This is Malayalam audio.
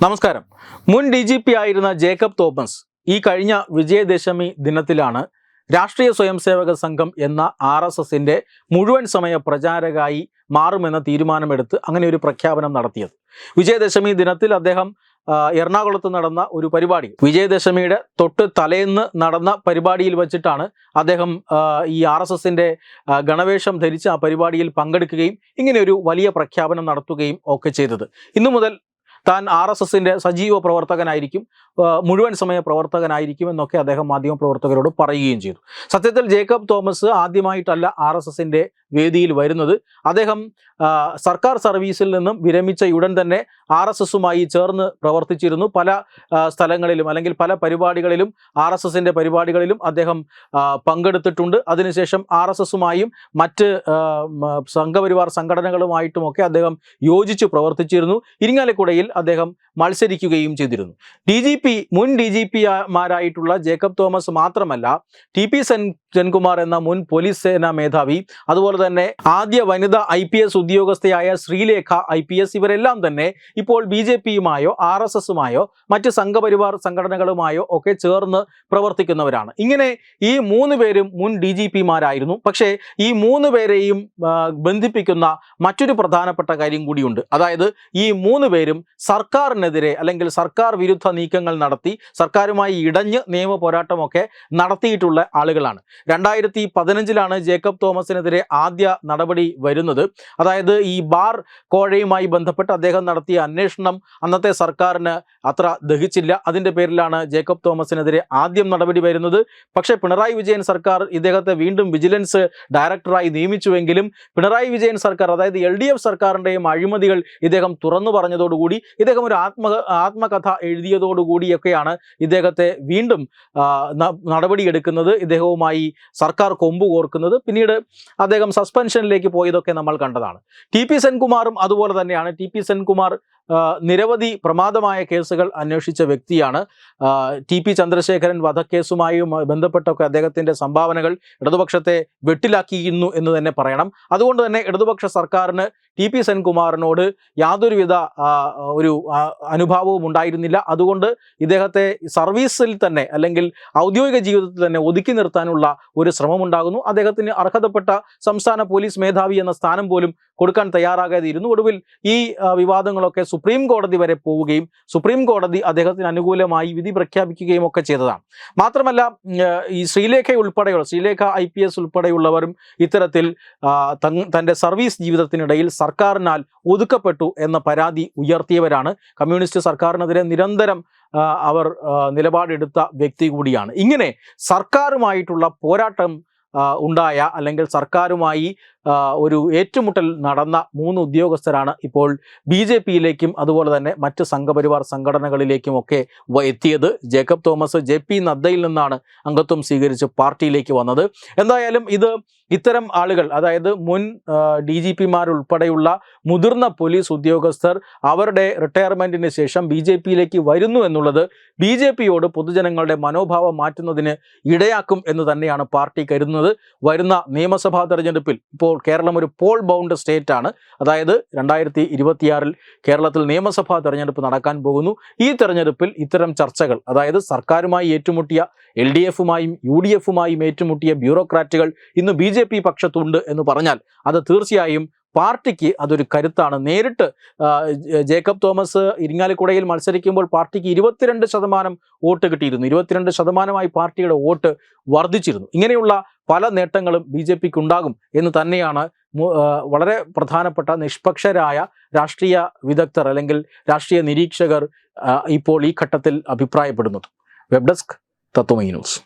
നമസ്കാരം. മുൻ ഡി ജി പി ആയിരുന്ന ജേക്കബ് തോമസ് ഈ കഴിഞ്ഞ വിജയദശമി ദിനത്തിലാണ് രാഷ്ട്രീയ സ്വയംസേവക സംഘം എന്ന ആർ എസ് എസിന്റെ മുഴുവൻ സമയ പ്രചാരകായി മാറുമെന്ന തീരുമാനമെടുത്ത് അങ്ങനെ ഒരു പ്രഖ്യാപനം നടത്തിയത്. വിജയദശമി ദിനത്തിൽ അദ്ദേഹം എറണാകുളത്ത് നടന്ന ഒരു പരിപാടി. വിജയദശമിയുടെ തൊട്ട് തലേന്ന് നടന്ന പരിപാടിയിൽ വച്ചിട്ടാണ് അദ്ദേഹം ഈ ആർ എസ് എസിന്റെ ഗണവേഷം ധരിച്ച് ആ പരിപാടിയിൽ പങ്കെടുക്കുകയും ഇങ്ങനെ ഒരു വലിയ പ്രഖ്യാപനം നടത്തുകയും ഒക്കെ ചെയ്തത്. ഇന്നു മുതൽ താൻ ആർ എസ് സജീവ പ്രവർത്തകനായിരിക്കും. മുഴുവൻ സമയ പ്രവർത്തകനായിരിക്കും എന്നൊക്കെ അദ്ദേഹം മാധ്യമ പ്രവർത്തകരോട് പറയുകയും ചെയ്തു. സത്യത്തിൽ ജേക്കബ് തോമസ് ആദ്യമായിട്ടല്ല ആർ എസ് എസിന്റെ വേദിയിൽ വരുന്നത്. അദ്ദേഹം സർക്കാർ സർവീസിൽ നിന്നും വിരമിച്ച ഉടൻ തന്നെ ആർ എസ് എസുമായി ചേർന്ന് പ്രവർത്തിച്ചിരുന്നു. പല സ്ഥലങ്ങളിലും അല്ലെങ്കിൽ പല പരിപാടികളിലും ആർ എസ് എസിന്റെ പരിപാടികളിലും അദ്ദേഹം പങ്കെടുത്തിട്ടുണ്ട്. അതിനുശേഷം ആർ എസ് എസുമായും മറ്റ് സംഘപരിവാർ സംഘടനകളുമായിട്ടുമൊക്കെ അദ്ദേഹം യോജിച്ച് പ്രവർത്തിച്ചിരുന്നു. ഇരിങ്ങാലക്കുടയിൽ അദ്ദേഹം മത്സരിക്കുകയും ചെയ്തിരുന്നു. ഡി ജി പി മുൻ ഡി ജി പിമാരായിട്ടുള്ള ജേക്കബ് തോമസ് മാത്രമല്ല ടി പി സെൻ സെൻകുമാർ എന്ന മുൻ പോലീസ് സേനാ മേധാവി അതുപോലെ തന്നെ ആദ്യ വനിതാ ഐ പി എസ് ഉദ്യോഗസ്ഥയായ ശ്രീലേഖ ഐ പി എസ് ഇവരെല്ലാം തന്നെ ഇപ്പോൾ ബി ജെ പിയുമായോ ആർ എസ് എസുമായോ മറ്റ് സംഘപരിവാർ സംഘടനകളുമായോ ഒക്കെ ചേർന്ന് പ്രവർത്തിക്കുന്നവരാണ്. ഇങ്ങനെ ഈ മൂന്ന് പേരും മുൻ ഡി ജി പിമാരായിരുന്നു. പക്ഷേ ഈ മൂന്ന് പേരെയും ബന്ധിപ്പിക്കുന്ന മറ്റൊരു പ്രധാനപ്പെട്ട കാര്യം കൂടിയുണ്ട്. അതായത് ഈ മൂന്ന് പേരും സർക്കാരിനെതിരെ അല്ലെങ്കിൽ സർക്കാർ വിരുദ്ധ നീക്കങ്ങൾ നടത്തി സർക്കാരുമായി ഇടഞ്ഞ് നിയമ പോരാട്ടമൊക്കെ നടത്തിയിട്ടുള്ള ആളുകളാണ്. രണ്ടായിരത്തി പതിനഞ്ചിലാണ് ജേക്കബ് തോമസിനെതിരെ ആദ്യ നടപടി വരുന്നത്. അതായത് ഈ ബാർ കോഴയുമായി ബന്ധപ്പെട്ട് അദ്ദേഹം നടത്തിയ അന്വേഷണം അന്നത്തെ സർക്കാരിന് അത്ര ദഹിച്ചില്ല. അതിന്റെ പേരിലാണ് ജേക്കബ് തോമസിനെതിരെ ആദ്യം നടപടി വരുന്നത്. പക്ഷേ പിണറായി വിജയൻ സർക്കാർ ഇദ്ദേഹത്തെ വീണ്ടും വിജിലൻസ് ഡയറക്ടറായി നിയമിച്ചുവെങ്കിലും പിണറായി വിജയൻ സർക്കാർ അതായത് എൽ ഡി എഫ് സർക്കാരിന്റെയും അഴിമതികൾ ഇദ്ദേഹം തുറന്നു പറഞ്ഞതോടുകൂടി ഇദ്ദേഹം ഒരു ആത്മ ആത്മകഥ എഴുതിയതോടുകൂടിയൊക്കെയാണ് ഇദ്ദേഹത്തെ വീണ്ടും നടപടിയെടുക്കുന്നത്. ഇദ്ദേഹവുമായി സർക്കാർ കൊമ്പ് കോർക്കുന്നത്. പിന്നീട് അദ്ദേഹം സസ്പെൻഷനിലേക്ക് പോയതൊക്കെ നമ്മൾ കണ്ടതാണ്. ടി പി സെൻകുമാറും അതുപോലെ തന്നെയാണ്. ടി പി സെൻകുമാർ നിരവധി പ്രമാദമായ കേസുകൾ അന്വേഷിച്ച വ്യക്തിയാണ്. ടി പി ചന്ദ്രശേഖരൻ വധക്കേസുമായും ബന്ധപ്പെട്ടൊക്കെ അദ്ദേഹത്തിന്റെ സംഭാവനകൾ ഇടതുപക്ഷത്തെ വെട്ടിലാക്കിയിരുന്നു എന്ന് തന്നെ പറയണം. അതുകൊണ്ട് തന്നെ ഇടതുപക്ഷ സർക്കാരിന് ടി പി സെൻകുമാറിനോട് യാതൊരുവിധ ഒരു അനുഭാവവും ഉണ്ടായിരുന്നില്ല. അതുകൊണ്ട് ഇദ്ദേഹത്തെ സർവീസിൽ തന്നെ അല്ലെങ്കിൽ ഔദ്യോഗിക ജീവിതത്തിൽ തന്നെ ഒതുക്കി നിർത്താനുള്ള ഒരു ശ്രമമുണ്ടാകുന്നു. അദ്ദേഹത്തിന് അർഹതപ്പെട്ട സംസ്ഥാന പോലീസ് മേധാവി എന്ന സ്ഥാനം പോലും കൊടുക്കാൻ തയ്യാറാകാതെ ഇരുന്നു. ഒടുവിൽ ഈ വിവാദങ്ങളൊക്കെ സുപ്രീം കോടതി വരെ പോവുകയും സുപ്രീം കോടതി അദ്ദേഹത്തിന് അനുകൂലമായി വിധി പ്രഖ്യാപിക്കുകയും ഒക്കെ ചെയ്തതാണ്. മാത്രമല്ല ഈ ശ്രീലേഖ ഉൾപ്പെടെയുള്ള ശ്രീലേഖ ഐ പി എസ് ഉൾപ്പെടെയുള്ളവരും ഇത്തരത്തിൽ തന്റെ സർവീസ് ജീവിതത്തിനിടയിൽ സർക്കാരിനാൽ ഒതുക്കപ്പെട്ടു എന്ന പരാതി ഉയർത്തിയവരാണ്. കമ്മ്യൂണിസ്റ്റ് സർക്കാരിനെതിരെ നിരന്തരം അവർ നിലപാടെടുത്ത വ്യക്തി കൂടിയാണ്. ഇങ്ങനെ സർക്കാരുമായിട്ടുള്ള പോരാട്ടം ഉണ്ടായ അല്ലെങ്കിൽ സർക്കാരുമായി ഒരു ഏറ്റുമുട്ടൽ നടന്ന മൂന്ന് ഉദ്യോഗസ്ഥരാണ് ഇപ്പോൾ ബി ജെ പിയിലേക്കും അതുപോലെ തന്നെ മറ്റ് സംഘപരിവാർ സംഘടനകളിലേക്കും ഒക്കെ എത്തിയത്. ജേക്കബ് തോമസ് ജെ പി നദ്ദയിൽ നിന്നാണ് അംഗത്വം സ്വീകരിച്ച് പാർട്ടിയിലേക്ക് വന്നത്. എന്തായാലും ഇത് ഇത്തരം ആളുകൾ അതായത് മുൻ ഡി ജി പിമാരുൾപ്പെടെയുള്ള മുതിർന്ന പോലീസ് ഉദ്യോഗസ്ഥർ അവരുടെ റിട്ടയർമെന്റിന് ശേഷം ബി ജെ പിയിലേക്ക് വരുന്നു എന്നുള്ളത് ബി ജെ പിയോട് പൊതുജനങ്ങളുടെ മനോഭാവം മാറ്റുന്നതിന് ഇടയാക്കും എന്ന് തന്നെയാണ് പാർട്ടി കരുതുന്നത്. വരുന്ന നിയമസഭാ തെരഞ്ഞെടുപ്പിൽ ഇപ്പോൾ കേരളം ഒരു പോൾ ബൗണ്ട് സ്റ്റേറ്റ് ആണ്. അതായത് രണ്ടായിരത്തി ഇരുപത്തിയാറിൽ കേരളത്തിൽ നിയമസഭാ തെരഞ്ഞെടുപ്പ് നടക്കാൻ പോകുന്നു. ഈ തെരഞ്ഞെടുപ്പിൽ ഇത്തരം ചർച്ചകൾ അതായത് സർക്കാരുമായി ഏറ്റുമുട്ടിയ എൽ ഡി എഫുമായും യു ഡി എഫുമായും ഏറ്റുമുട്ടിയ ബ്യൂറോക്രാറ്റുകൾ ഇന്ന് ബി ജെ പി പക്ഷത്തുണ്ട് എന്ന് പറഞ്ഞാൽ അത് തീർച്ചയായും പാർട്ടിക്ക് അതൊരു കരുത്താണ്. നേരിട്ട് ജേക്കബ് തോമസ് ഇരിങ്ങാലിക്കുടയിൽ മത്സരിക്കുമ്പോൾ പാർട്ടിക്ക് ഇരുപത്തിരണ്ട് ശതമാനം വോട്ട് കിട്ടിയിരുന്നു. ഇരുപത്തിരണ്ട് ശതമാനമായി പാർട്ടിയുടെ വോട്ട് വർദ്ധിച്ചിരുന്നു. ഇങ്ങനെയുള്ള പല നേട്ടങ്ങളും ബി ജെ പിക്ക് ഉണ്ടാകും എന്ന് തന്നെയാണ് വളരെ പ്രധാനപ്പെട്ട നിഷ്പക്ഷരായ രാഷ്ട്രീയ വിദഗ്ധർ അല്ലെങ്കിൽ രാഷ്ട്രീയ നിരീക്ഷകർ ഇപ്പോൾ ഈ ഘട്ടത്തിൽ അഭിപ്രായപ്പെടുന്നത്. Web desk Tatwamayi news.